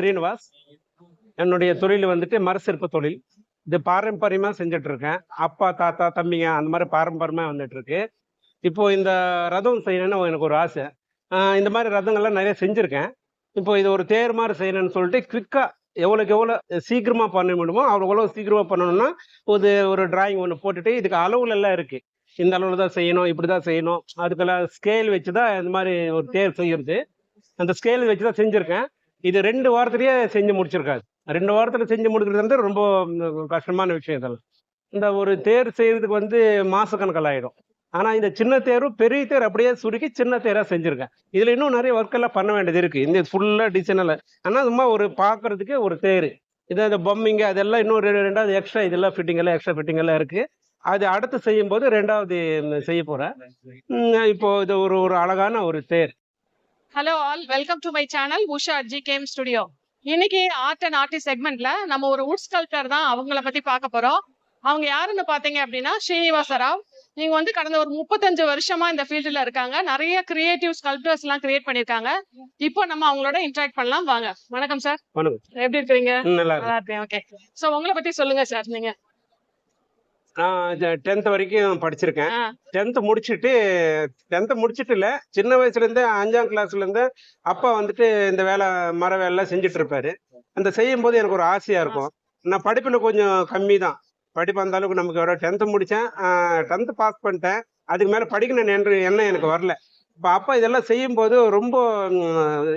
ஸ்ரீனிவாஸ் என்னுடைய தொழில் வந்துட்டு மரசிற்ப தொழில். இது பாரம்பரியமாக செஞ்சுட்டு இருக்கேன் அப்பா தாத்தா தம்பிங்க அந்த மாதிரி பாரம்பரியமாக வந்துட்டு இருக்கு இப்போ இந்த ரதம் செய்யணும்னு எனக்கு ஒரு ஆசை. இந்த மாதிரி ரதங்கள்லாம் நிறைய செஞ்சுருக்கேன். இப்போ இது ஒரு தேர் மாதிரி செய்யணும்னு சொல்லிட்டு குவிக்காக எவ்வளோக்கு எவ்வளோ சீக்கிரமாக பண்ண முடியுமோ அவ்வளோ எவ்வளோ சீக்கிரமாக பண்ணணும்னா ஒரு ஒரு டிராயிங் ஒன்று போட்டுட்டு இதுக்கு அளவுல எல்லாம் இருக்குது இந்த அளவில் தான் செய்யணும் இப்படி தான் செய்யணும். அதுக்கெல்லாம் ஸ்கேல் வச்சு தான் இந்த மாதிரி ஒரு தேர் செய்யறது. அந்த ஸ்கேல் வச்சு தான் செஞ்சுருக்கேன். இது ரெண்டு வாரத்திலேயே செஞ்சு முடிச்சிருக்காரு. ரெண்டு வாரத்தில் செஞ்சு முடிக்கிறது வந்து ரொம்ப கஷ்டமான விஷயம் இதெல்லாம். இந்த ஒரு தேர் செய்கிறதுக்கு வந்து மாசக்கணக்கில் ஆகிடும் ஆனால் இந்த சின்ன தேரும் பெரிய தேர் அப்படியே சுருக்கி சின்ன தேராக செஞ்சுருக்கேன் இதில் இன்னும் நிறைய ஒர்க் எல்லாம் பண்ண வேண்டியது இருக்குது இந்த ஃபுல்லாக டிசைனில் ஆனால் சும்மா ஒரு பார்க்குறதுக்கு ஒரு தேர். இதை இந்த பொம்மிங்க அதெல்லாம் இன்னும் ரெண்டு- ரெண்டாவது எக்ஸ்ட்ரா இதெல்லாம் ஃபிட்டிங் எல்லாம் எக்ஸ்ட்ரா ஃபிட்டிங் எல்லாம் இருக்குது அது அடுத்து செய்யும்போது ரெண்டாவது செய்ய போகிறேன் இப்போது இது ஒரு ஒரு அழகான ஒரு தேர். Hello all welcome to my channel Usha ji game studio இன்னைக்கு ஆர்ட் அண்ட் ஆர்டிஸ்ட் செக்மெண்ட்ல நம்ம ஒரு வுட் ஸ்கல்ப்டர் தான் அவங்கள பத்தி பார்க்க போறோம். அவங்க யாருன்னு பாத்தீங்க அப்படின்னா ஸ்ரீனிவாச ராவ் நீங்க வந்து கடந்த ஒரு முப்பத்தஞ்சு வருஷமா இந்த ஃபீல்டுல இருக்காங்க. நிறைய கிரியேட்டிவ் ஸ்கல்ப்டர்ஸ் எல்லாம் கிரியேட் பண்ணிருக்காங்க இப்போ நம்ம அவங்களோட இன்டராக்ட் பண்ணலாம். வாங்க. வணக்கம் சார் எப்படி இருக்கீங்க ம், நல்லா இருக்கு நல்லா இருக்கேன். ஓகே சோ உங்களை பத்தி சொல்லுங்க சார் நீங்க. நான் டென்த் வரைக்கும் படிச்சிருக்கேன். டென்த் முடிச்சுட்டு டென்த் முடிச்சுட்டு இல்ல சின்ன வயசுல இருந்தே அஞ்சாம் கிளாஸ்ல இருந்து அப்பா வந்துட்டு இந்த வேலை மர வேலை செஞ்சுட்டு இருப்பாரு. அந்த செய்யும் போது எனக்கு ஒரு ஆசையா இருக்கும். நான் படிப்புல கொஞ்சம் கம்மி தான் படிப்பு அந்த அளவுக்கு நமக்கு வர டென்த் முடிச்சேன். டென்த் பாஸ் பண்ணிட்டேன். அதுக்கு மேல படிக்கணும் என்ற எண்ணம் எனக்கு வரல. இப்போ அப்பா இதெல்லாம் செய்யும்போது ரொம்ப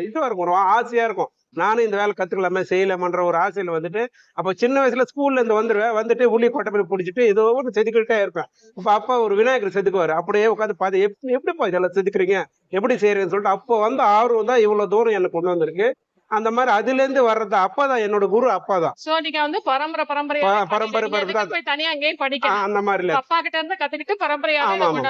இதுவாக இருக்கும். ஒரு ஆசையாக இருக்கும். நானும் இந்த வேலை கற்றுக்கலாமே செய்யலாமன்ற ஒரு ஆசையில் வந்துட்டு அப்போ சின்ன வயசில் ஸ்கூல்லேருந்து வந்துடுவேன் வந்துட்டு உள்ளி கொட்டை பிடிச்சிட்டு ஏதோ ஒன்று செதுக்கிட்டே இருப்பேன். இப்போ அப்பா ஒரு விநாயகர் செதுக்குவாரு. அப்படியே உட்காந்து பார்த்து எப் எப்படிப்பா இதெல்லாம் செதுக்குறீங்க? எப்படி செய்கிறீங்கன்னு சொல்லிட்டு அப்போ வந்து ஆர்வம் தான் இவ்வளோ தூரம் எனக்கு கொண்டு வந்திருக்கு. அந்த மாதிரி அதுல இருந்து வர்றது அப்பா தான் என்னோட குரு அப்பா தான் சோ நீங்க வந்து பரம்பரை பரம்பரையா ப- பரம்பரை பரம்பரை போய் தனியா அங்கேயும் ஆ, படிக்கணும் அந்த மாதிரி இல்ல. அப்பா கிட்ட இருந்து கத்துக்கிட்டு பரம்பரையாவே ஆமா,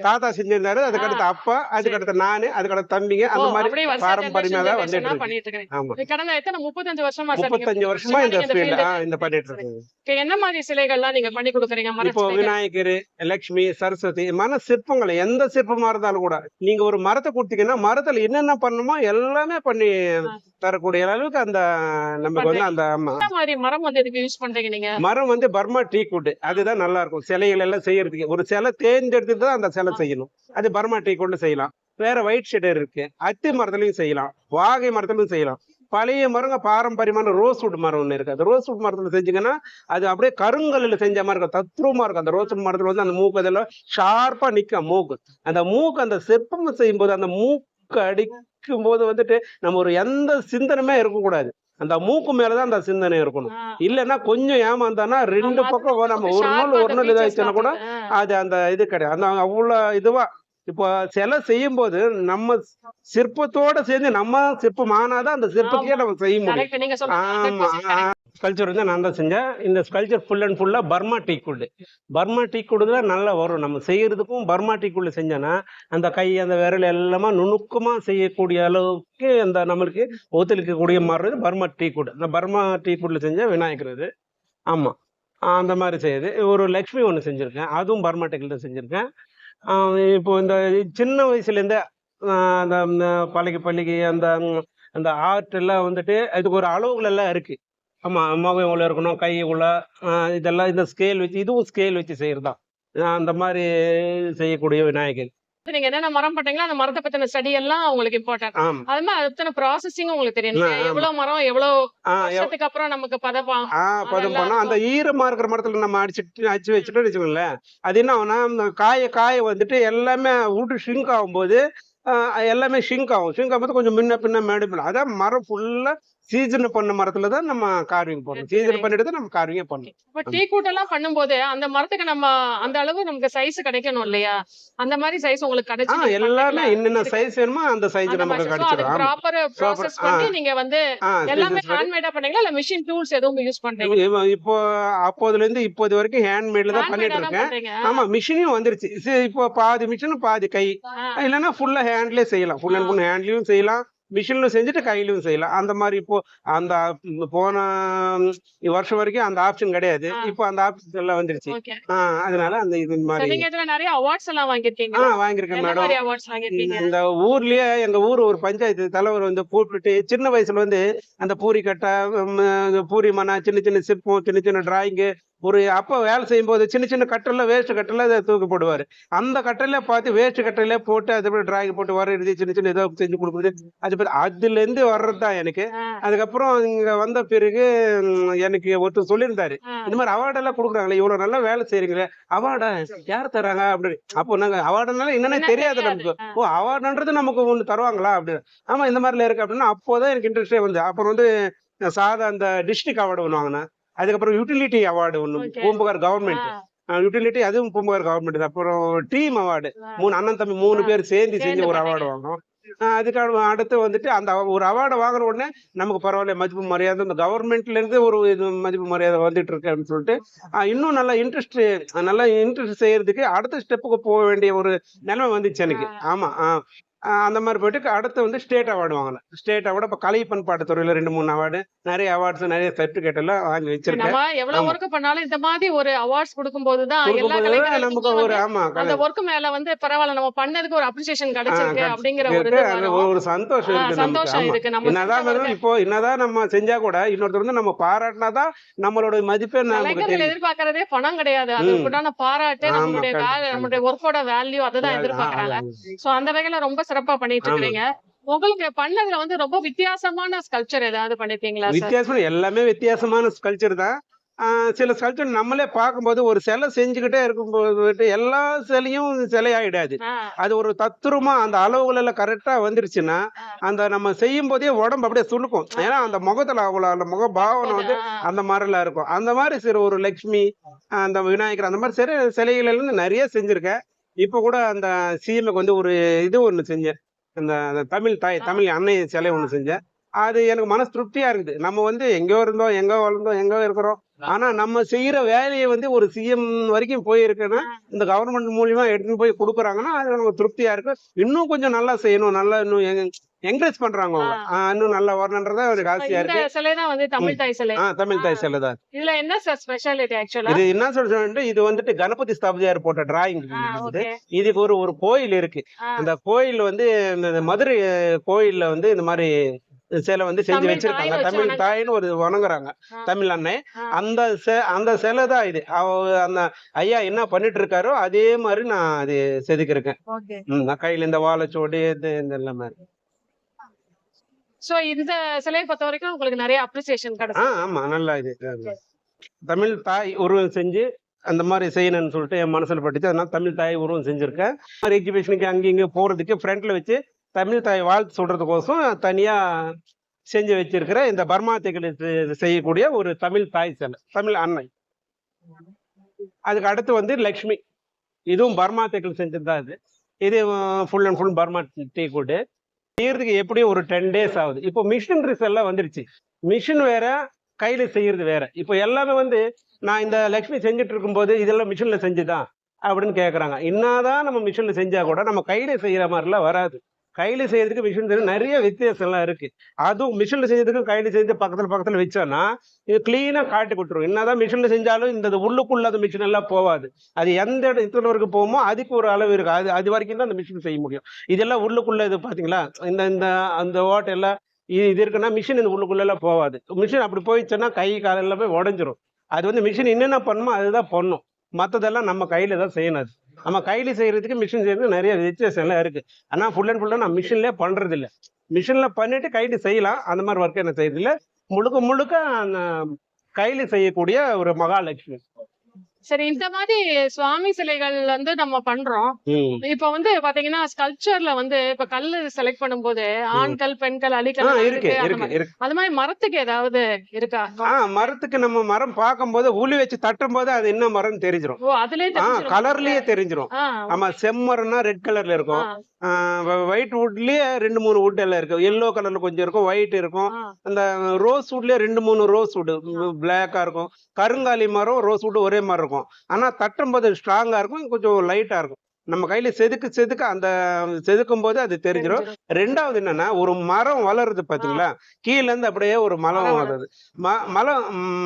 தாத்தா செஞ்சிருந்தாரு அதுக்கடுத்து அப்பா அதுக்கடுத்து நானு அதுக்கடுத்து தம்பிங்க அந்த மாதிரி பாரம்பரியமா தான் வந்துட்டு. பண்ணிட்டு இருக்கேன் கடந்த எத்தனை முப்பத்தஞ்சு வருஷமா முப்பத்தஞ்சு வருஷமா இந்த இந்த ஃபீல்டு field இந்த பண்ணிட்டு இருக்கேன் என்ன மாதிரி சிலைகள்லாம் நீங்க பண்ணி கொடுக்குறீங்க? இப்போ? விநாயகர் லட்சுமி சரஸ்வதி மன சிற்பங்கள் எந்த சிற்பமா இருந்தாலும் கூட நீங்க ஒரு மரத்தை கொடுத்தீங்கன்னா மரத்துல என்னென்ன பண்ணணுமோ எல்லாமே பண்ணி தரக்கூடிய அளவுக்கு அந்த நமக்கு வந்து அந்த ஆமா. மாதிரி மரம் வந்து இதுக்கு யூஸ் பண்றீங்க நீங்க? மரம் வந்து பர்மா டீ குட் அதுதான் நல்லா இருக்கும் சிலைகள் எல்லாம் செய்யறதுக்கு. ஒரு சிலை தேர்ந்தெடுத்து தான் அந்த சிலை செய்யணும். அது பர்மா டீ குட்ல செய்யலாம். வேற ஒயிட் ஷெடர் இருக்கு. அத்தி மரத்துலயும் செய்யலாம். வாகை மரத்துலயும் செய்யலாம். பழைய மரங்க பாரம்பரியமான ரோஸ் வுட் மரம் ஒன்று இருக்கு. அந்த ரோஸ் வுட் மரத்துல செஞ்சீங்கன்னா அது அப்படியே கருங்கல்லில் செஞ்ச மாதிரி இருக்கும். தத்ரூபமா இருக்கும். அந்த ரோஸ் வுட் மரத்துல வந்து அந்த மூக்கு அதெல்லாம் ஷார்ப்பா நிக்கும். மூக்கு. அந்த மூக்கு அந்த சிற்பம் செய்யும்போது அந்த மூக்கு அடிக்கும் போது வந்துட்டு நம்ம ஒரு எந்த சிந்தனமே இருக்கக்கூடாது. அந்த மூக்கு மேலதான் அந்த சிந்தனை இருக்கணும். இல்லைன்னா கொஞ்சம் ஏமாந்தானா ரெண்டு பக்கம் நம்ம ஒரு நாள் ஒரு நாள் இதாச்சுன்னா கூட. அது அந்த இது கிடையாது. அந்த அவ்வளோ இதுவா இப்போ சிலை செய்யும் போது நம்ம சிற்பத்தோட சேர்ந்து நம்ம சிற்பம் ஆனாதான் அந்த சிற்பத்தையே நம்ம செய்ய முடியும். ஆமா 100% correct. ஸ்கல்ச்சர் வந்து நான் தான் செஞ்சேன். இந்த ஸ்கல்ச்சர் ஃபுல் அண்ட் ஃபுல்லாக பர்மா டீ குடு பர்மா டீ குண்டு தான் நல்லா வரும். நம்ம செய்கிறதுக்கும் பர்மா டீ குண்டு செஞ்சோன்னா அந்த கை அந்த விரல் எல்லாமே நுணுக்கமாக செய்யக்கூடிய அளவுக்கு அந்த நம்மளுக்கு ஒத்துழைக்கக்கூடிய மாறுறது பர்மா டீ குடு இந்த பர்மா டீ குடில் செஞ்சால் விநாயகர் இது ஆமாம் அந்த மாதிரி செய்யுது. ஒரு லக்ஷ்மி ஒன்று செஞ்சுருக்கேன். அதுவும் பர்மா டெக்கில் செஞ்சுருக்கேன். இப்போ இந்த சின்ன வயசுலேருந்தே அந்த பழகி பள்ளிக்கு அந்த அந்த ஆர்ட் எல்லாம் வந்துட்டு அதுக்கு ஒரு அளவுகள் எல்லாம் இருக்குது ஆமா முகம் இவ்வளோ இருக்கணும் கை ஆஹ் இதெல்லாம் இந்த ஸ்கேல் வச்சு இதுவும் ஸ்கேல் வச்சு செய்யறதுதான். ஆஹ் அந்த மாதிரி செய்யக்கூடிய விநாயகர். நீங்க என்னென்ன மரம் பண்றீங்களோ அந்த மரத்தை பத்தின ஸ்டடி எல்லாம் உங்களுக்கு இம்பார்ட்டன்ட் அது மாதிரி அத்தனை ப்ராசஸிங் உங்களுக்கு தெரியும். எவ்வளவு மரம் எவ்வளவு வருஷத்துக்கு அப்புறம் நமக்கு பதப்பா ஆஹ் பதம் பண்ணா அந்த ஈரமா இருக்கிற மரத்துல நம்ம அடிச்சுட்டு அடிச்சு வச்சுட்டோம்னு வச்சுக்கோங்களேன். அது என்ன ஆகும்னா அந்த காய காய வந்துட்டு எல்லாமே விட்டு ஷிங்க் ஆகும்போது எல்லாமே ஷிங்க் ஆகும். ஷிங்க் ஆகும்போது கொஞ்சம் முன்ன பின்ன மேடு பின்ன அதான் மரம் ஃபுல்லா சீசன் பண்ண மரத்துல தான் நம்ம கார்விங் பண்ணணும் சீசன் பண்ணிட்டு தான் நம்ம கார்விங்கே பண்ணணும். இப்ப டீ கூட்டெல்லாம் பண்ணும்போது அந்த மரத்துக்கு நம்ம அந்த அளவு நமக்கு சைஸ் கிடைக்கணும் இல்லையா? அந்த மாதிரி சைஸ் உங்களுக்கு கிடைச்சு எல்லாமே என்னென்ன சைஸ் வேணுமோ அந்த சைஸ் நமக்கு கிடைச்சிடும். Proper process. பண்ணி நீங்க வந்து எல்லாமே ஹேண்ட்மேடா பண்ணீங்களா? இல்ல மிஷின் டூல்ஸ் எதுவும் யூஸ் பண்றீங்க இப்போ அப்போதுல இருந்து இப்போது வரைக்கும் ஹேண்ட்மேட்ல தான் பண்ணிட்டு இருக்கேன் ஆமா மிஷினும் வந்துருச்சு. இப்போ பாதி மிஷினும் பாதி கை. இல்லைன்னா ஃபுல்லா ஹேண்ட்லயே செய்யலாம். ஃபுல் அண்ட் ஃபுல் ஹேண்ட்லயும் செய்யலாம். மிஷின்ல செஞ்சுட்டு கையிலும் செய்யலாம். அந்த மாதிரி இப்போ அந்த போன வருஷம் வரைக்கும் அந்த ஆப்ஷன் கிடையாது. ஆ. இப்போ அந்த ஆப்ஷன் எல்லாம் வந்துருச்சு. ஆ, அதனால அந்த இது மாதிரி நிறைய அவார்ட்ஸ் எல்லாம் ஆ வாங்கியிருக்கீங்க வாங்கியிருக்கேன் என்ன மேடம் இந்த ஊர்லயே எங்க ஊர் ஒரு பஞ்சாயத்து தலைவர் வந்து கூப்பிட்டுட்டு சின்ன வயசுல வந்து அந்த பூரி கட்டை பூரி மனா சின்ன சின்ன சிற்பம் சின்ன சின்ன டிராயிங்கு ஒரு அப்ப வேலை செய்யும் போது சின்ன சின்ன கட்டல்ல வேஸ்ட் கட்டல அதை தூக்கி போடுவாரு. அந்த கட்டல பார்த்து வேஸ்ட் கட்டல போட்டு அது டிராயிங் போட்டு வரையிறது சின்ன சின்ன ஏதோ செஞ்சு கொடுக்குறது. அது பேர் அதுல இருந்து வர்றது தான் எனக்கு. அதுக்கப்புறம் இங்க வந்த பிறகு எனக்கு ஒருத்தர் சொல்லியிருந்தாரு. இந்த மாதிரி அவார்டு எல்லாம் கொடுக்குறாங்களே இவ்வளவு நல்லா வேலை செய்றீங்களே அவார்டா யார் தராங்க? அப்படின்னு அப்போ நாங்க அவார்டுனால என்னன்னே என்ன தெரியாது. நமக்கு. ஓ அவார்டுன்றது நமக்கு ஒண்ணு தருவாங்களா? அப்படின்னு ஆமா இந்த மாதிரில இருக்கு. அப்படின்னா அப்போதான் எனக்கு இன்ட்ரெஸ்டே வந்து அப்புறம் வந்து சாதா அந்த டிஸ்ட்ரிக்ட் அவார்டு ஒன்று வாங்கினேன். அதுக்கப்புறம் யூட்டிலிட்டி அவார்டு ஒன்று. பூம்புகார் கவர்மெண்ட் யூட்டிலிட்டி அதுவும் பூம்புகார் கவர்மெண்ட் அப்புறம் டீம் அவார்டு. மூணு அண்ணன் தம்பி மூணு. பேர் சேர்ந்து செஞ்சு சேர்ந்து ஒரு அவார்டு. வாங்கினோம். அதுக்கான அடுத்து வந்துட்டு அந்த ஒரு அவார்டை வாங்குற உடனே நமக்கு பரவாயில்ல மதிப்பு மரியாதை. இந்த கவர்மெண்ட்ல இருந்து ஒரு இது மதிப்பு மரியாதை வந்துட்டு இருக்கு அப்படின்னு சொல்லிட்டு இன்னும் நல்லா இன்ட்ரெஸ்ட் நல்லா இன்ட்ரெஸ்ட் செய்யறதுக்கு அடுத்த ஸ்டெப்புக்கு போக வேண்டிய ஒரு நிலைமை வந்துச்சு எனக்கு. ஆமா ஆஹ் ஆஹ் அந்த மாதிரி போயிட்டு அடுத்து வந்து ஸ்டேட் அவார்டு வாங்கினேன். ஸ்டேட் அவார்டு இப்போ கலை பண்பாட்டு துறையில ரெண்டு மூணு அவார்டு நிறைய அவார்ட்ஸ் நிறைய சர்டிபிகேட் எல்லாம் வாங்கி வச்சிருக்கேன். நம்ம எவ்வளவு. ஒர்க் பண்ணாலும் இந்த மாதிரி ஒரு அவார்ட்ஸ் கொடுக்கும்போது தான் எல்லா நமக்கு ஒரு ஆமா அந்த ஒர்க் மேல வந்து பரவாயில்ல நம்ம பண்ணதுக்கு ஒரு அப்ரிசியேஷன் கிடைச்சிருக்கு. அப்படிங்கிற ஒரு சந்தோஷம் இருக்கு சந்தோஷம் இருக்கு. நம்ம என்னதான் இப்போ என்னதான் நம்ம செஞ்சா கூட இன்னொருத்தர் வந்து நம்ம பாராட்டினாதான் நம்மளோட மதிப்பே தெரியும். எதிர்பார்க்கறதே பணம் கிடையாது. அது ம். உண்டான பாராட்டு நம்மளுடைய நம்மளுடைய ஒர்க்கோட வேல்யூ அதுதான் எதிர்பார்க்கறாங்க. சோ அந்த வகையில ரொம்ப சிறப்பா பண்ணிட்டு. இருக்கீங்க உங்களுக்கு பண்ணதுல வந்து ரொம்ப வித்தியாசமான ஸ்கல்ப்சர் ஏதாவது பண்ணிருக்கீங்களா வித்தியாசம் எல்லாமே வித்தியாசமான ஸ்கல்ச்சர் தான். சில ஸ்கல்ச்சர் நம்மளே பார்க்கும்போது ஒரு சிலை செஞ்சுக்கிட்டே இருக்கும்போது எல்லா சிலையும் சிலையாயிடாது. அது ஒரு தத்துரமா அந்த அளவுகள் எல்லாம் கரெக்டா வந்துருச்சுன்னா அந்த நம்ம செய்யும் போதே உடம்பு அப்படியே சுணுக்கும் ஏன்னா அந்த முகத்துல அவ்வளவு அந்த முக பாவனை வந்து அந்த மாதிரிலாம் இருக்கும். அந்த மாதிரி சில ஒரு லக்ஷ்மி அந்த விநாயகர் அந்த மாதிரி சில சிலைகள் நிறைய செஞ்சிருக்கேன். இப்போ கூட அந்த சிஎம்க்கு வந்து ஒரு இது ஒன்று செஞ்சேன். அந்த அந்த தமிழ் தாய் தமிழ் அன்னை சிலை ஒன்று செஞ்சேன். அது எனக்கு மனசு திருப்தியா இருக்குது. நம்ம வந்து எங்கேயோ இருந்தோம் எங்கோ வளர்ந்தோம் எங்கோ இருக்கிறோம். ஆனா நம்ம செய்யற வேலையை வந்து ஒரு சிஎம் வரைக்கும் போயிருக்குன்னா இந்த கவர்மெண்ட் மூலியமா எடுத்துன்னு போய் கொடுக்குறாங்கன்னா அது நமக்கு திருப்தியா இருக்கு. இன்னும் கொஞ்சம் நல்லா செய்யணும். நல்லா இன்னும் என்கரேஜ் பண்றாங்க இன்னும் நல்லா வரணுன்றதா எனக்கு ஆசையா இருக்கு. சிலை தான் வந்து தமிழ் தாய் சிலை. ஆஹ் தமிழ் தாய் சிலை தான். இதுல என்ன சார் ஸ்பெஷாலிட்டி ஆக்சுவலா இது என்ன சொல்றேன் இது வந்துட்டு கணபதி ஸ்தாபதியார் போட்ட டிராயிங் ஓகே இதுக்கு ஒரு ஒரு கோயில் இருக்கு. அந்த கோயில் வந்து மதுரை கோயில்ல வந்து இந்த மாதிரி சிலை வந்து செஞ்சு வச்சிருக்காங்க. தமிழ் தாயின்னு ஒரு வணங்குறாங்க. ஆ. தமிழ் ஆ. அந்த அந்த சிலை தான் இது. அவ அந்த ஐயா என்ன பண்ணிட்டு இருக்காரோ அதே மாதிரி நான் அது செதுக்கிருக்கேன் நான் கையில இந்த வாழைச்சோடு இது இந்த எல்லாமே. சோ இந்த சிலையை பொறுத்த வரைக்கும் உங்களுக்கு நிறைய அப்ரிசியேஷன் கிடைச்சு ஆமா நல்லா இது தமிழ் தாய் உருவம் செஞ்சு அந்த மாதிரி செய்யணும்னு சொல்லிட்டு என் மனசுல பட்டுச்சு. அதனால தமிழ் தாய் உருவம் செஞ்சிருக்கேன். எக்ஸிபிஷனுக்கு அங்கே இங்கே போறதுக்கு ஃப்ரண்ட்ல வச்சு தமிழ் தாய் வாழ்த்து சொல்றதுக்கோசம் தனியா செஞ்சு வச்சிருக்கிற இந்த பர்மா தேக்கடி செய்யக்கூடிய ஒரு தமிழ் தாய் சிலை தமிழ் அன்னை. அதுக்கு அடுத்து வந்து லக்ஷ்மி. இதுவும் பர்மா தேக்கல் செஞ்சது தான் இது இது ஃபுல் அண்ட் ஃபுல் பர்மா டீ கூடு. செய்யறதுக்கு எப்படியும் ஒரு டென் டேஸ் ஆகுது. இப்போ மிஷினரிஸ் எல்லாம் வந்துருச்சு. மிஷின் வேற கையில செய்யறது வேற. இப்போ எல்லாமே வந்து நான் இந்த லக்ஷ்மி செஞ்சுட்டு இருக்கும்போது இதெல்லாம் மிஷின்ல செஞ்சுதான் அப்படின்னு கேட்குறாங்க என்னதான் நம்ம மிஷின்ல செஞ்சா கூட நம்ம கையில செய்யற மாதிரிலாம் வராது. கையில் செய்யறதுக்கு மிஷின் செய்யறது நிறைய வித்தியாசம்லாம் இருக்குது அதுவும் மிஷினில் செய்யறதுக்கும் கையில் செஞ்சு பக்கத்தில் பக்கத்தில் வச்சோன்னா இது க்ளீனாக காட்டி கொடுத்துரும். என்னதான் மிஷினில் செஞ்சாலும் இந்த உள்ளுக்குள்ள அந்த மிஷின் எல்லாம் போகாது அது எந்த இடத்துல வரைக்கும் போகுமோ அதுக்கு ஒரு அளவு இருக்குது அது அது வரைக்கும் தான் அந்த மிஷின் செய்ய முடியும். இதெல்லாம் உள்ளுக்குள்ள இது பார்த்தீங்களா இந்த இந்த அந்த ஓட்டையெல்லாம் இது இது இருக்குன்னா மிஷின் இந்த உள்ளுக்குள்ளெல்லாம் போகாது மிஷின் அப்படி போயிடுச்சுன்னா கை காலெல்லாம் போய் உடஞ்சிரும். அது வந்து மிஷின் என்னென்ன பண்ணுமோ அதுதான் பண்ணும். மற்றதெல்லாம் நம்ம கையில் தான் செய்யணும் அது. நம்ம கையில செய்யறதுக்கு மிஷின் செய்யறதுக்கு நிறைய வித்தியாசம் எல்லாம் இருக்கு. ஆனா ஃபுல் அண்ட் ஃபுல்லாக நான் மிஷின்லேயே பண்றது இல்ல மிஷின்ல பண்ணிட்டு கையில செய்யலாம். அந்த மாதிரி ஒர்க்கை என்ன செய்யறதில்ல. முழுக்க முழுக்க அந்த கையில செய்யக்கூடிய ஒரு மகாலட்சுமி. சரி இந்த மாதிரி சுவாமி சிலைகள் வந்து நம்ம பண்றோம். இப்ப வந்து பாத்தீங்கன்னா ஸ்கல்ப்சர்ல வந்து இப்ப கல்லு செலக்ட் பண்ணும்போது ஆண்கள் பெண்கள் ஆ அலிக்கல் இருக்கு இருக்கு அது மாதிரி மரத்துக்கு ஏதாவது இருக்கா? மரத்துக்கு நம்ம மரம் பார்க்கும்போது உளி வச்சு தட்டும் போது அது என்ன மரம்னு தெரிஞ்சிரும். ஓ அதுலயே. கலர்லயே தெரிஞ்சிரும். ஆ, ஆமா செம்மரம்னா ரெட் கலர்ல இருக்கும். ஒயிட் வுட்லயே ரெண்டு மூணு வுட் எல்லாம் இருக்கு. எல்லோ கலர்ல கொஞ்சம் இருக்கும் ஒயிட் இருக்கும். அந்த ரோஸ் வுட்லயே ரெண்டு மூணு ரோஸ் வுட் பிளாக்கா இருக்கும். கருங்காலி மரம் ரோஸ் வுட் ஒரே மாதிரி இருக்கும். ஆனா தட்டும் போது ஸ்ட்ராங்கா இருக்கும் கொஞ்சம் லைட்டா இருக்கும். நம்ம கையில செதுக்கு செதுக்க அந்த செதுக்கும் போது அது தெரிஞ்சிடும் ரெண்டாவது என்னன்னா ஒரு மரம் வளருது பாத்தீங்களா? கீழ இருந்து அப்படியே ஒரு மரம் வளருது. ம-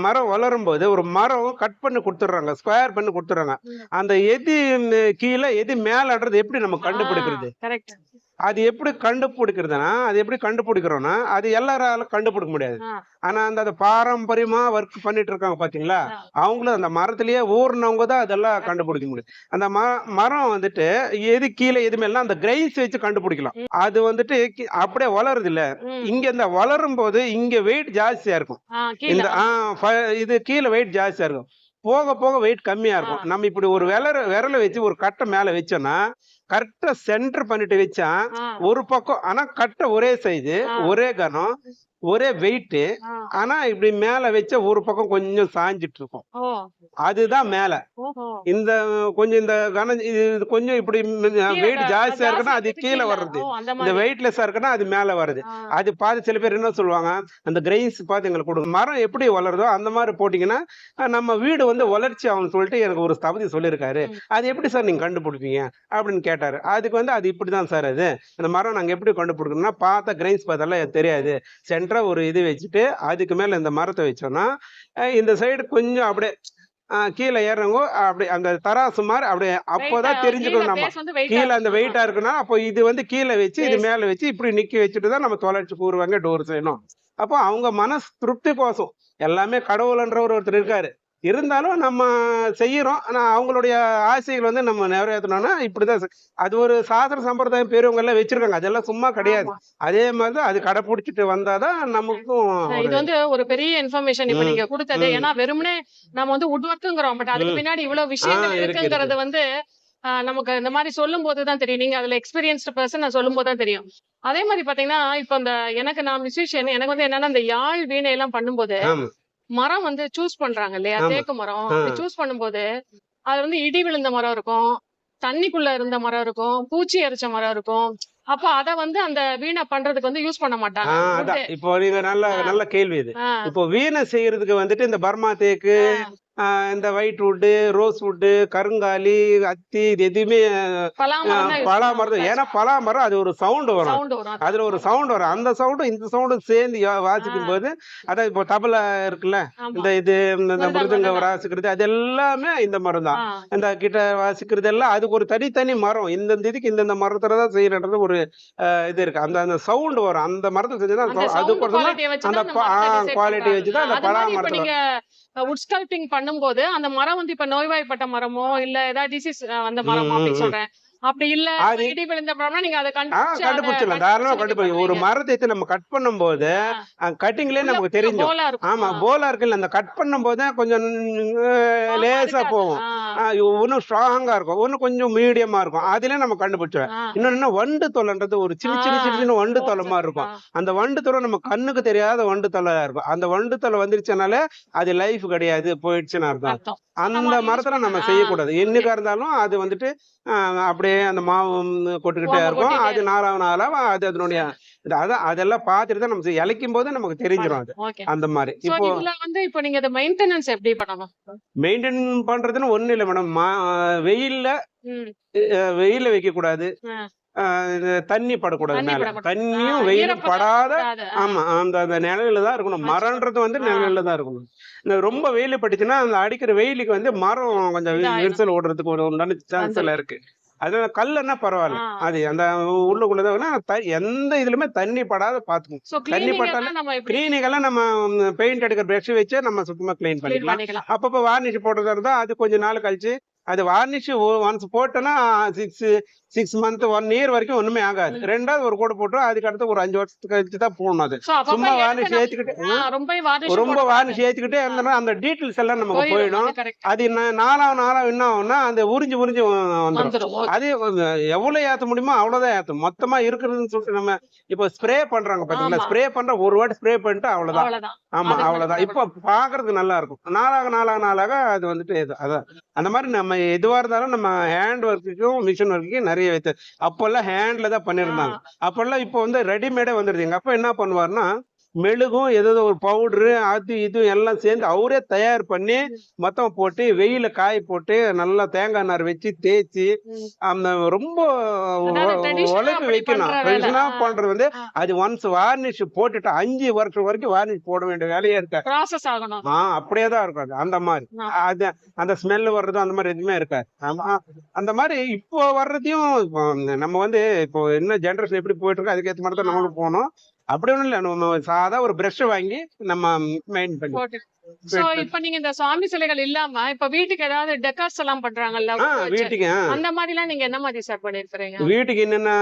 மரம் வளரும் போது ஒரு மரம் கட் பண்ணி கொடுத்துட்றாங்க ஸ்கொயர் பண்ணி கொடுத்துட்றாங்க. அந்த எது கீழே எது மேலன்றது எப்படி நம்ம கண்டுபிடிக்கிறது? கரெக்ட். அது எப்படி கண்டுபிடிக்கிறதுனா அது எப்படி கண்டுபிடிக்கிறோம்னா அது எல்லாராலும் கண்டுபிடிக்க முடியாது. ஆனா அந்த அது பாரம்பரியமா ஒர்க் பண்ணிட்டு இருக்காங்க பாத்தீங்களா. அவங்களும் அந்த மரத்திலேயே ஊர்னவங்க தான் அதெல்லாம் கண்டுபிடிக்க முடியும். அந்த மரம் வந்துட்டு எது கீழே எது மேலாம் அந்த கிரைஸ் வச்சு கண்டுபிடிக்கலாம். அது வந்துட்டு அப்படியே வளருது இல்ல. இங்க இந்த வளரும் போது இங்க வெயிட் ஜாஸ்தியா இருக்கும். இந்த இது கீழே வெயிட் ஜாஸ்தியா இருக்கும். போக போக வெயிட் கம்மியா இருக்கும். நம்ம இப்படி ஒரு விரல விரல வச்சு ஒரு கட்டை மேல வச்சோம்னா கரெக்டா சென்டர் பண்ணிட்டு வச்சா ஒரு பக்கம் ஆனா கட்டை ஒரே சைஸ். ஒரே கனம் ஒரே வெயிட். ஆனா இப்படி மேல வச்ச ஒரு பக்கம் கொஞ்சம் சாஞ்சிட்டு இருக்கும் அதுதான் மேல. இந்த கொஞ்சம் இந்த கனம் இது கொஞ்சம் இப்படி வெயிட் ஜாஸ்தியா இருக்குன்னா அது கீழே வர்றது. இந்த வெயிட்லெஸ்ஸா இருக்குன்னா அது மேல வருது அது பார்த்து சில பேர் என்ன சொல்லுவாங்க அந்த கிரெயின்ஸ் பார்த்து எங்களுக்கு கொடுங்க. மரம் எப்படி வளருதோ அந்த மாதிரி போட்டீங்கன்னா நம்ம வீடு வந்து வளர்ச்சி ஆகும்னு சொல்லிட்டு எனக்கு ஒரு ஸ்தபதி சொல்லியிருக்காரு. அது எப்படி சார் நீங்க கண்டுபிடிப்பீங்க? அப்படின்னு கேட்டாரு. அதுக்கு வந்து அது இப்படிதான் சார் அது. அந்த மரம் நாங்க எப்படி கண்டுபிடிக்கணும்னா பார்த்த கிரெயின்ஸ் பார்த்தாலாம் எனக்கு தெரியாது. சென்டரா ஒரு இது வச்சுட்டு அதுக்கு மேல இந்த மரத்தை வச்சோம்னா அஹ், இந்த சைடு கொஞ்சம் அப்படியே கீழே ஏறவங்க அப்படி அந்த தராசு மாதிரி அப்படியே அப்போதான் தெரிஞ்சுக்கணும் நம்ம கீழே அந்த. வெயிட்டா இருக்குன்னா அப்போ இது வந்து கீழே வச்சு இது. மேல வச்சு இப்படி நிக்க வச்சுட்டு தான் நம்ம தொலைச்சு கூறுவாங்க டோர் செய்யணும் அப்போ அவங்க மனசு திருப்தி கோசம் எல்லாமே கடவுள்ன்றவர் ஒருத்தர் இருக்காரு இருந்தாலும் நம்ம செய்யறோம். ஆனா அவங்களுடைய ஆசைகள் வந்து நம்ம நிறைவேற்றணும்னா இப்படிதான் செ- அது ஒரு சாஸ்திர சம்பிரதாயம் பெரியவங்க எல்லாம் வச்சிருக்காங்க. அதெல்லாம் சும்மா கிடையாது. அதே மாதிரி தான் அது கடைபிடிச்சிட்டு வந்தாதான் நமக்கும் இது வந்து ஒரு பெரிய இன்ஃபர்மேஷன் இப்ப ம், நீங்க கொடுத்தது. ஏன்னா வெறுமனே நம்ம வந்து உட்வர்க்குங்கிறோம் பட் அதுக்கு. பின்னாடி இவ்வளவு விஷயங்கள் இருக்கு, இருக்குங்கிறது வந்து நமக்கு இந்த மாதிரி சொல்லும் போதுதான் தெரியும். நீங்க அதுல எக்ஸ்பீரியன்ஸ்டு பர்சன் நான் சொல்லும் போதுதான் தெரியும். அதே மாதிரி பாத்தீங்கன்னா இப்ப இந்த எனக்கு நான் மியூசிஷியன் எனக்கு வந்து என்னன்னா இந்த யாழ் வீணை எல்லாம் பண்ணும்போது மரம் வந்து சூஸ் பண்றாங்க இல்லையா. தேக்கு மரம். சூஸ் பண்ணும்போது அது வந்து இடி விழுந்த மரம் இருக்கும் தண்ணிக்குள்ள இருந்த மரம் இருக்கும் பூச்சி அரிச்ச மரம் இருக்கும். அப்ப அத வந்து அந்த வீணை பண்றதுக்கு வந்து யூஸ் பண்ண மாட்டாங்க. இப்போ நீங்க நல்ல. நல்ல கேள்வி இது. இப்போ வீணை செய்யறதுக்கு வந்துட்டு இந்த பர்மா தேக்கு இந்த ஒயிட் வுட்டு ரோஸ் வுட்டு கருங்காலி அத்தி இது எதுவுமே பலாமரம் பண்ணுவாங்க. ஏன்னா பலாமரம் அது ஒரு சவுண்ட் வரும். அதுல ஒரு சவுண்ட் வரும். அந்த சவுண்டும் இந்த சவுண்டும் சேர்ந்து வாசிக்கும் போது அதான் இப்போ தபலா இருக்குல்ல. இந்த இது இந்த மிருதங்க. வாசிக்கிறது அது எல்லாமே இந்த மரம் தான். இந்த கிட்ட வாசிக்கிறது எல்லாம் அதுக்கு ஒரு தனித்தனி மரம். இந்தந்த இதுக்கு இந்தந்த மரத்துல தான் செய்யறது ஒரு இது இருக்கு. அந்த அந்த சவுண்ட் வரும். அந்த மரத்தை செஞ்சுதான் அந்த அது அந்த தான் அந்த ப- மரத்தை ஆ, decide quality பண்றாங்க. வச்சு தான் அந்த பலா இப்ப wood sculpting பண்ணும்போது அந்த மரம் வந்து இப்ப நோய்வாய்ப்பட்ட மரமோ இல்ல ஏதாவது டிசீஸ் வந்த மரமோ ம், அப்படி ம், சொல்றேன் அப்படி இல்ல இடி விழுந்த மரம்னா நீங்க அதை கண்டுபிடிச்சிடலாம் தாராளமா ஒரு. மரத்தை நம்ம கட் பண்ணும்போது. கட்டிங்லேயே நமக்கு இருக்கும். ஆமா. போலா இருக்குல்ல அந்த கட் பண்ணும்போது கொஞ்சம் லேசா. போகும் ஒன்னும் ஸ்ட்ராங்கா இருக்கும். ஒன்னும் கொஞ்சம் மீடியமா இருக்கும். அதுல நம்ம கண்டுபிடிச்சோம். இன்னொன்னு வண்டு தொலைன்றது ஒரு சின்ன சின்ன சின்ன சின்ன வண்டு தொலை மாதிரி இருக்கும். அந்த வண்டு தொலை நம்ம கண்ணுக்கு தெரியாத வண்டு தொலை இருக்கும். அந்த வண்டு தொலை வந்துருச்சுனாலே அது லைஃப் கிடையாது போயிடுச்சுன்னு அர்த்தம். அந்த மரத்துல நம்ம செய்யக்கூடாது. என்னைக்கா இருந்தாலும் அது வந்துட்டு அப்படியே அந்த மாவு கொட்டுக்கிட்டே இருக்கும். அது நாளாக நாளாக அது அதனுடைய அதான் அதெல்லாம் பார்த்துட்டு தான் நம்ம செய்ய- இளைக்கும் போது நமக்கு தெரிஞ்சிடும் அது. அந்த மாதிரி. இப்போ வந்து இப்ப நீங்க இந்த மெயின்டெனன்ஸ் எப்படி பண்ணணும்? மெயின்டைன் பண்றதுன்னு ஒண்ணும் இல்லை மேடம் வெயில்ல வெயில்ல வைக்க கூடாது தண்ணி படக்கூடாது மேல. தண்ணியும் வெயிலும் படாத ஆமா அந்த அந்த நிழல்ல தான் இருக்கணும். மரம்ன்றது வந்து. நிழல்ல தான் இருக்கணும். இந்த ரொம்ப வெயில் பட்டுச்சுன்னா அந்த அடிக்கிற வெயிலுக்கு வந்து மரம் கொஞ்சம். விரிசல் ஓடுறதுக்கு ஒரு உண்டான சான்ஸ் எல்லாம் இருக்கு. அதனால கல்லுன்னா பரவாயில்ல. அது அந்த உள்ளுக்குள்ளதான் எந்த இதுலயுமே தண்ணி படாத பாத்துக்கணும். So, தண்ணி cleaning பட்டாலே எல்லாம் நம்ம எப்படி கிளீனிங் எல்லாம் நம்ம பெயிண்ட் அடிக்கிற ப்ரஷ் வச்சு நம்ம சுத்தமா க்ளீன் பண்ணிக்கலாம். அப்பப்போ வார்னிஷ் போடுறதா இருந்தா அது கொஞ்ச நாள் கழிச்சு அது வார்னிஷ் ஒன்ஸ் போட்டோன்னா six six month one year வரைக்கும் ஒண்ணுமே ஆகாது. ரெண்டாவது ஒரு கோடு போட்டு அதுக்கு அடுத்து ஒரு அஞ்சு வருஷத்துக்கு கழிச்சு தான் போடணும் அது. சும்மா வார்னிஷ் ஏத்திக்கிட்டு ரொம்ப. வார்னிஷ் ஏத்திக்கிட்டே இருந்தோம்னா அந்த டீட்டெயில்ஸ் எல்லாம் நமக்கு போயிடும், அது correct. அது நா- நாளாக நாளாக என்ன ஆகும்னா அந்த உறிஞ்சு உறிஞ்சு வந்துடும். அது எவ்வளவு ஏத்த முடியுமோ அவ்வளவுதான் ஏத்தும். மொத்தமா இருக்குதுன்னு சொல்லிட்டு நம்ம இப்போ ஸ்ப்ரே பண்றாங்க பாத்தீங்களா. ஸ்ப்ரே பண்ற ஒரு வாட்டி ஸ்ப்ரே பண்ணிட்டு அவ்வளவுதான். அவ்வளவுதான். ஆமா அவ்வளவுதான். இப்போ பாக்குறதுக்கு நல்லா இருக்கும். நாளாக நாளாக நாளாக அது வந்துட்டு அதான். அந்த மாதிரி நம்ம எதுவா இருந்தாலும் நம்ம ஹேண்ட் ஒர்க்குக்கும் மிஷின் ஒர்க்குக்கும் நிறைய வித்து அப்பெல்லாம் ஹேண்ட்ல தான் பண்ணியிருந்தாங்க அப்பெல்லாம் இப்போ வந்து ரெடிமேடே வந்துருது. எங்க அப்பா என்ன பண்ணுவாருன்னா மெழுகும் ஏதோ ஒரு பவுடரு அது இது எல்லாம் சேர்ந்து அவரே தயார் பண்ணி மொத்தம் போட்டு வெயில காய போட்டு நல்லா தேங்காய் நார் வச்சு தேய்ச்சி. அந்த ரொம்ப உழைப்பு வைக்கணும். ட்ரெடிஷனா. பண்றது வந்து. அது ஒன்ஸ் வார்னிஷ் போட்டுட்டு அஞ்சு வருஷம் வரைக்கும் வார்னிஷ் போட வேண்டிய வேலையே இருக்காது ப்ராசஸ் ஆகணும். ஆ அப்படியே தான் இருக்கும் அந்த மாதிரி. அது அந்த ஸ்மெல் வர்றது அந்த மாதிரி எதுவுமே இருக்காது. ஆமா. அந்த மாதிரி இப்போ வர்றதையும் நம்ம வந்து இப்போ என்ன ஜென்ரேஷன் எப்படி போயிட்டு இருக்கு அதுக்கேற்ற மாதிரி தான் நம்மளும் போகணும். அப்படி ஒன்றும் இல்லை. நம்ம சாதா ஒரு ப்ரஷ் வாங்கி நம்ம மெயின் பண்ணி சோ இப்ப நீங்க இந்த சுவாமி சிலைகள் இல்லாம இப்ப வீட்டுக்கு ஏதாவது டெக்கார்ஸ் எல்லாம் பண்றாங்கல்ல. வீட்டுக்கு. அந்த மாதிரி எல்லாம் நீங்க என்ன மாதிரி ஸ்டார்ட் பண்ணிருக்கீங்க வீட்டுக்கு என்னென்ன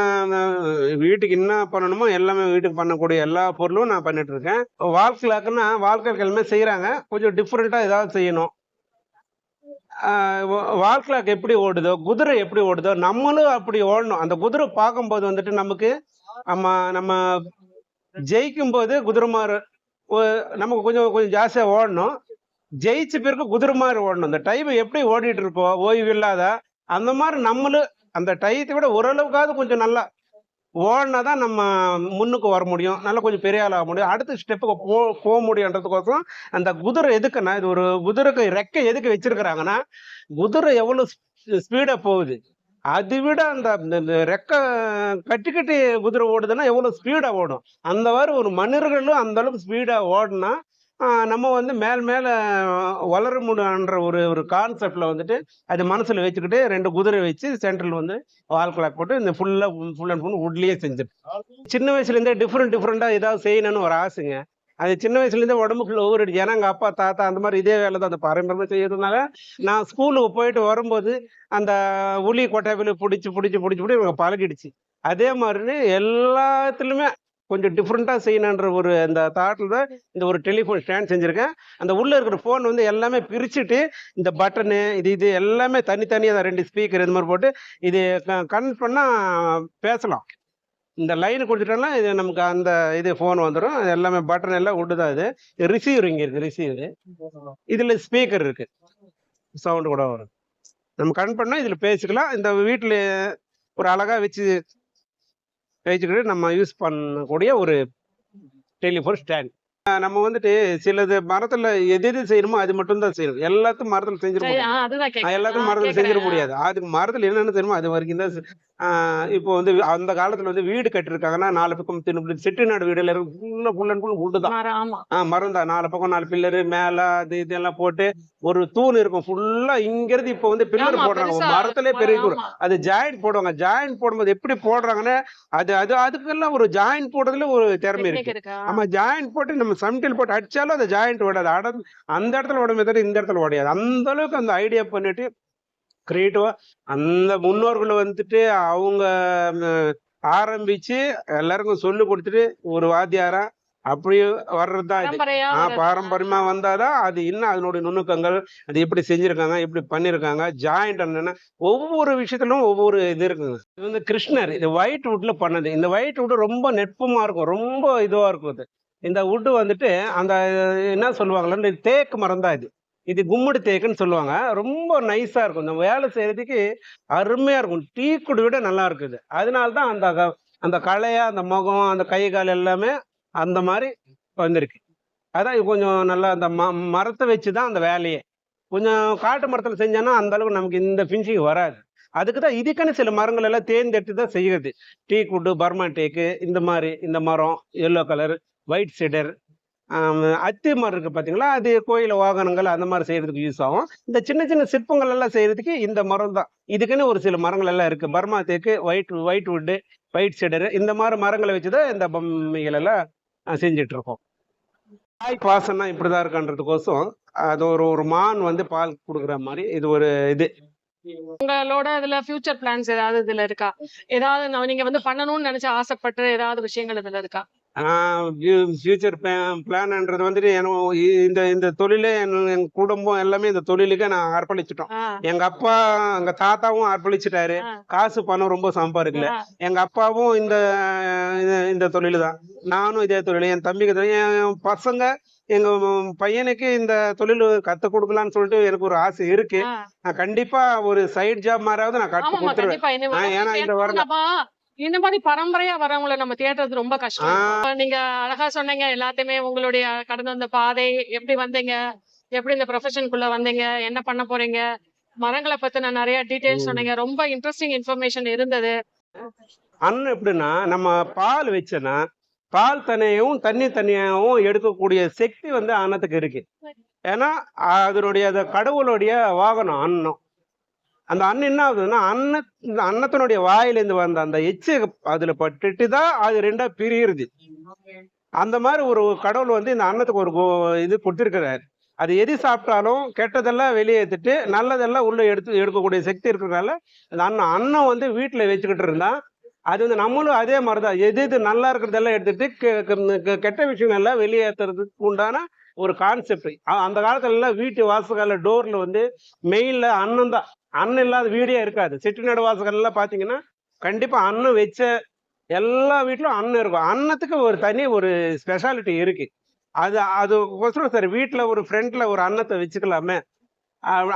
வீட்டுக்கு என்ன பண்ணணுமோ எல்லாமே வீட்டுக்கு பண்ணக்கூடிய எல்லா பொருளும் நான் பண்ணிட்டு இருக்கேன் வால் கிளாக்குன்னா வால் கிளாக் எல்லாமே செய்யறாங்க கொஞ்சம் டிஃப்ரெண்டா ஏதாவது செய்யணும். வால் கிளாக் எப்படி ஓடுதோ குதிரை எப்படி ஓடுதோ நம்மளும் அப்படி ஓடணும். அந்த குதிரை பார்க்கும்போது வந்துட்டு நமக்கு நம்ம நம்ம ஜெயிக்கும் போது குதிரை மாறு நமக்கு கொஞ்சம் கொஞ்சம் ஜாஸ்தியாக ஓடணும். ஜெயிச்ச பிறகு குதிரை மாதிரி ஓடணும். இந்த டைம் எப்படி ஓடிட்டு இருப்போம் ஓய்வு இல்லாத அந்த மாதிரி நம்மளும் அந்த டயத்தை விட ஓரளவுக்காவது கொஞ்சம் நல்லா ஓடினா தான் நம்ம முன்னுக்கு வர முடியும். நல்லா கொஞ்சம் பெரிய ஆள் ஆக முடியும். அடுத்த ஸ்டெப்புக்கு போ போக முடியுன்றதுக்கோசரம் அந்த குதிரை எதுக்குன்னா இது ஒரு குதிரைக்கு ரெக்கை எதுக்கு வச்சிருக்கிறாங்கன்னா குதிரை எவ்வளோ ஸ்பீடாக போகுது. அதை விட அந்த ரெக்க கட்டி கட்டி குதிரை ஓடுதுன்னா எவ்வளோ ஸ்பீடாக ஓடும்? அந்த மாதிரி ஒரு மனிதர்களும் அந்த அளவுக்கு ஸ்பீடாக ஓடினா நம்ம வந்து மேல் மேலே வளர முடியுன்ற ஒரு ஒரு கான்செப்டில் வந்துட்டு அது மனசில் வச்சுக்கிட்டு ரெண்டு குதிரை வச்சு சென்ட்ரல் வந்து வால் கிளாக் போட்டு இந்த ஃபுல்லாக ஃபுல் அண்ட் ஃபுல் உட்லேயே செஞ்சுட்டு சின்ன வயசுலேருந்தே டிஃப்ரெண்ட் டிஃப்ரெண்ட்டாக ஏதாவது செய்யணும்னு ஒரு ஆசைங்க. அது சின்ன வயசுலேருந்தே உடம்புக்குள்ள ஊறிடுச்சு ஏன்னா எங்கள் அப்பா தாத்தா அந்த மாதிரி இதே வேலை தான் அந்த பாரம்பரியமாக செய்யறதுனால நான் ஸ்கூலுக்கு போயிட்டு வரும்போது அந்த உளி கொட்டைவில பிடிச்சி பிடிச்சி பிடிச்சி பிடி எனக்கு பழகிடுச்சு. அதே மாதிரி எல்லாத்துலேயுமே கொஞ்சம் டிஃப்ரெண்ட்டாக செய்யணுன்ற ஒரு அந்த தாட்டில் தான் இந்த ஒரு டெலிஃபோன் ஸ்டாண்ட் செஞ்சுருக்கேன். அந்த உள்ளே இருக்கிற ஃபோன் வந்து எல்லாமே பிரிச்சுட்டு இந்த பட்டனு இது இது எல்லாமே தனித்தனியாக தான். ரெண்டு ஸ்பீக்கர் இந்த மாதிரி போட்டு இது கனெக்ட் பண்ணால் பேசலாம். இந்த லைன் கொடுத்துட்டோம்னா இது நமக்கு அந்த இது ஃபோன் வந்துடும் எல்லாமே பட்டன் எல்லாம் உட்டு தான் இது ரிசீவர் இங்கே இருக்குது ரிசீவர் இதில் ஸ்பீக்கர் இருக்கு. சவுண்டு கூட வரும். நம்ம கனெக்ட் பண்ணால் இதில் பேசிக்கலாம். இந்த வீட்டில் ஒரு அழகாக வச்சு வச்சுக்கிட்டு நம்ம யூஸ் பண்ணக்கூடிய ஒரு டெலிஃபோன் ஸ்டாண்ட் நம்ம வந்துட்டு சிலது மரத்துல எது எது செய்யணுமோ அது மட்டும் தான் செய்யணும். எல்லாத்தையும் மரத்துல செஞ்சிட முடியாது. எல்லாத்தையும் மரத்துல செஞ்சிட. முடியாது. அதுக்கு மரத்துல என்னென்ன செய்யணுமோ அது வரைக்கும் தான் இப்போ வந்து அந்த காலத்துல வந்து வீடு கட்டிருக்காங்கன்னா நாலு பக்கம் தின்னு செட்டிநாடு வீடுல இருக்கு. ஃபுல்லா ஃபுல் அண்ட் ஃபுல் உண்டு தான் மரம் நாலு பக்கம் நாலு பில்லரு மேல அது இதெல்லாம் போட்டு ஒரு தூண் இருக்கும். ஃபுல்லா இங்கிறது இப்போ வந்து பில்லர் போடுறாங்க. மரத்திலே பெரிய ஆமா. அது ஜாயிண்ட் போடுவாங்க. ஜாயிண்ட் போடும்போது எப்படி போடுறாங்கன்னா அது அது அதுக்கெல்லாம் ஒரு ஜாயிண்ட் போடுறதுல ஒரு திறமை இருக்கா? ஆமா ஜாயிண்ட் போட்டு நம்ம சம்டில் போட்டு அடிச்சாலும் அந்த ஜாயிண்ட் ஓடாது. அட அந்த இடத்துல ஓடுமே தவிர இந்த இடத்துல ஓடையாது. அந்த அளவுக்கு அந்த ஐடியா பண்ணிட்டு கிரியேட்டிவா அந்த முன்னோர்கள் வந்துட்டு அவங்க ஆரம்பிச்சு எல்லாருக்கும் சொல்லி கொடுத்துட்டு ஒரு வாத்தியாரா அப்படி வர்றதுதான் இது. பரம்பரையா ஆ வர்றது. பாரம்பரியமா வந்தாதான் அது இன்னும் அதனுடைய நுணுக்கங்கள் அது எப்படி செஞ்சிருக்காங்க எப்படி பண்ணிருக்காங்க ஜாயிண்ட் என்னன்னா ஒவ்வொரு விஷயத்திலும் ஒவ்வொரு இது இருக்குங்க. இது வந்து கிருஷ்ணர் இது ஒயிட் வுட்ல பண்ணது. இந்த ஒயிட் வுட் ரொம்ப நெட்பமா இருக்கும் ரொம்ப இதுவா இருக்கும் இது இந்த வுட்டு வந்துட்டு அந்த என்ன சொல்லுவாங்கல்ல தேக்கு மரம் தான் இது. இது கும்முடி தேக்குன்னு சொல்லுவாங்க. ரொம்ப நைஸாக இருக்கும். இந்த வேலை செய்கிறதுக்கு அருமையாக இருக்கும். டீ குடி விட நல்லா இருக்குது. அதனால தான் அந்த அந்த களையா அந்த முகம் அந்த கை கால் எல்லாமே அந்த மாதிரி வந்திருக்கு. அதான் கொஞ்சம் நல்லா அந்த ம மரத்தை வச்சு தான் அந்த வேலையே. கொஞ்சம் காட்டு மரத்தில் செஞ்சோன்னா அந்த அளவுக்கு நமக்கு இந்த ஃபினிஷிங் வராது. அதுக்கு தான் இதுக்குன்னு சில மரங்கள் எல்லாம் தேர்ந்தெடுத்து தான் செய்கிறது டீ குட்டு பர்மா டேக்கு இந்த மாதிரி இந்த மரம் எல்லோ கலர் ஒயிட் சிடர் அத்தி மரம் இருக்குது பார்த்தீங்களா அது கோயில் வாகனங்கள் அந்த மாதிரி செய்கிறதுக்கு யூஸ் ஆகும். இந்த சின்ன சின்ன சிற்பங்கள் எல்லாம் செய்கிறதுக்கு இந்த மரம் தான். இதுக்குன்னு ஒரு சில மரங்கள் எல்லாம் இருக்குது பர்மா தேக்கு white white wood white cedar இந்த மாதிரி மரங்களை வச்சு தான் இந்த பொம்மைகள் எல்லாம் செஞ்சிட்ருக்கோம் தாய் பாசம்னா இப்படிதான் இருக்கான்றதுக்கோசம் அது ஒரு ஒரு மான் வந்து பால் கொடுக்குற மாதிரி இது ஒரு இது. உங்களோட இதுல ஃபியூச்சர் பிளான்ஸ் ஏதாவது இதுல இருக்கா? ஏதாவது நான் நீங்க வந்து பண்ணணும்னு நினைச்சு ஆசைப்பட்டு ஏதாவது விஷயங்கள் இதுல இருக்கா? ஃபியூச்சர் பிளான்ன்றது வந்துட்டு எனக்கு இந்த இந்த தொழிலே என் குடும்பம் எல்லாமே இந்த தொழிலுக்கு நான் அர்ப்பணிச்சிட்டோம். எங்க அப்பா எங்க தாத்தாவும் அர்ப்பணிச்சிட்டாரு. காசு பணம் ரொம்ப சம்பாதிக்கல. எங்க அப்பாவும் இந்த இந்த- தொழில் தான் நானும் இதே தொழில். என் தம்பிக்கு என் பசங்க எங்க பையனுக்கு இந்த தொழில் கத்து கொடுக்கலாம்னு சொல்லிட்டு எனக்கு ஒரு ஆசை இருக்கு. நான் கண்டிப்பா ஒரு சைடு ஜாப் மாதிரியாவது நான் கத்து கொடுத்துருவேன். ஏன்னா இந்த நம்ம இந்த மாதிரி பரம்பரையா வரவங்கள நம்ம தேடுறது ரொம்ப கஷ்டம். நீங்க அழகா சொன்னீங்க எல்லாத்தையுமே உங்களுடைய கடந்து வந்த பாதை எப்படி வந்தீங்க எப்படி இந்த ப்ரொஃபஷனுக்குள்ள வந்தீங்க என்ன பண்ண போறீங்க மரங்களை பத்தின நிறைய டீடைல்ஸ். சொன்னீங்க. ரொம்ப இன்ட்ரெஸ்டிங் இன்ஃபர்மேஷன் இருந்தது. அன்னம் எப்படின்னா நம்ம பால் வச்சோன்னா பால் தனியாகவும் தண்ணி தனியாகவும் எடுக்கக்கூடிய சக்தி வந்து அன்னத்துக்கு இருக்கு. ஏன்னா அதனுடைய கடவுளுடைய வாகனம் அன்னம் அந்த அன்னம் என்ன ஆகுதுன்னா அன்ன இந்த அன்னத்தினுடைய வாயிலேருந்து வந்த அந்த எச்சு அதுல பட்டுட்டு தான் அது ரெண்டா பிரியுறது. அந்த மாதிரி ஒரு கடவுள் வந்து இந்த அன்னத்துக்கு ஒரு இது கொடுத்துருக்கிறாரு. அது எது சாப்பிட்டாலும் கெட்டதெல்லாம் வெளியேற்றிட்டு நல்லதெல்லாம் உள்ள எடுத்து எடுக்கக்கூடிய சக்தி இருக்கிறதுனால அந்த அண்ணன் அன்னம் வந்து வீட்டில் வச்சுக்கிட்டு இருந்தா அது வந்து நம்மளும் அதே மாதிரி தான் எது எது நல்லா இருக்கிறதெல்லாம் எடுத்துட்டு கெட்ட விஷயங்கள் எல்லாம் வெளியேற்றுறதுக்கு உண்டான ஒரு கான்செப்ட் அந்த காலத்துல எல்லாம் வீட்டு வாசகால டோர்ல வந்து மெயின்ல அன்னம் தான். அண்ணன் இல்லாத வீடே இருக்காது. செட்டிநாடு வாசகங்கள் பார்த்தீங்கன்னா கண்டிப்பாக அண்ணன் வச்ச எல்லா வீட்லையும் அண்ணன் இருக்கும். அன்னத்துக்கு ஒரு தனி ஒரு ஸ்பெஷாலிட்டி இருக்குது அது அதுக்கோசரம் சார் வீட்டில் ஒரு ஃப்ரெண்டில் ஒரு அன்னத்தை வச்சுக்கலாமே.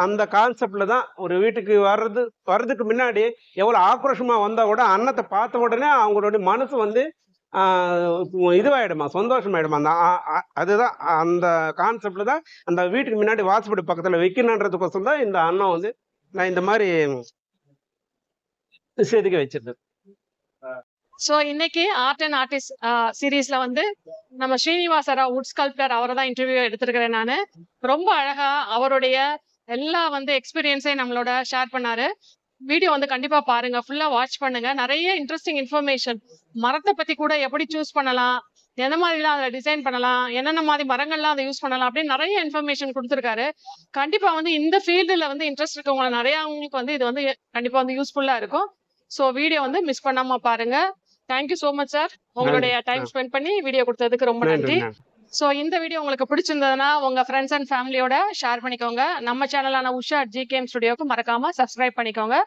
அந்த கான்செப்டில் தான் ஒரு வீட்டுக்கு வர்றது வர்றதுக்கு முன்னாடி எவ்வளோ ஆக்ரோஷமாக வந்தால் கூட அன்னத்தை பார்த்த உடனே அவங்களுடைய மனசு வந்து இதுவாகிடுமா இதுவாயிடுமா சந்தோஷமாயிடுமா. அந்த அதுதான் அந்த கான்செப்டில் தான் அந்த வீட்டுக்கு முன்னாடி வாசப்படி பக்கத்தில் வைக்கணுன்றதுக்கோசரம் தான் இந்த அன்னம் வந்து நான் இந்த மாதிரி செதுக்க வச்சிருந்தேன். சோ இன்னைக்கு ஆர்ட் அண்ட் ஆர்டிஸ்ட் சீரீஸ்ல வந்து நம்ம ஸ்ரீனிவாச ராவ் வுட் ஸ்கல்ப்டர் அவரை தான் இன்டர்வியூ எடுத்திருக்கிறேன் நானு. ரொம்ப அழகா அவருடைய எல்லா வந்து எக்ஸ்பீரியன்ஸையும் நம்மளோட ஷேர் பண்ணாரு. வீடியோ வந்து கண்டிப்பா பாருங்க ஃபுல்லா வாட்ச் பண்ணுங்க. நிறைய இன்ட்ரெஸ்டிங் இன்ஃபர்மேஷன் மரத்தை பத்தி கூட எப்படி சூஸ் பண்ணலாம் எந்த மாதிரிலாம் அதை டிசைன் பண்ணலாம் என்னென்ன மாதிரி மரங்கள்லாம் அதை யூஸ் பண்ணலாம் அப்படின்னு நிறைய இன்ஃபர்மேஷன் கொடுத்துருக்காரு. கண்டிப்பா வந்து இந்த ஃபீல்டுல வந்து இன்ட்ரெஸ்ட் இருக்கவங்க நிறையவங்களுக்கு வந்து இது வந்து கண்டிப்பா வந்து யூஸ்ஃபுல்லா இருக்கும். ஸோ வீடியோ வந்து மிஸ் பண்ணாம பாருங்க. Thank you so much sir உங்களுடைய டைம் ஸ்பெண்ட் பண்ணி வீடியோ கொடுத்ததுக்கு ரொம்ப நன்றி நன்றி. ஸோ இந்த வீடியோ உங்களுக்கு பிடிச்சிருந்ததுன்னா உங்க ஃப்ரெண்ட்ஸ் அண்ட் ஃபேமிலியோட ஷேர் பண்ணிக்கோங்க. நம்ம சேனலான உஷா ஜிகேஎம் ஸ்டுடியோக்கு மறக்காம சப்ஸ்கிரைப் பண்ணிக்கோங்க.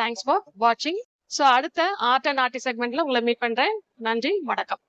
தேங்க்ஸ் ஃபார் வாட்சிங் ஸோ அடுத்த ஆர்ட் அண்ட் ஆர்டி செக்மெண்ட்ல உங்களை மீட் பண்றேன். நன்றி வணக்கம்.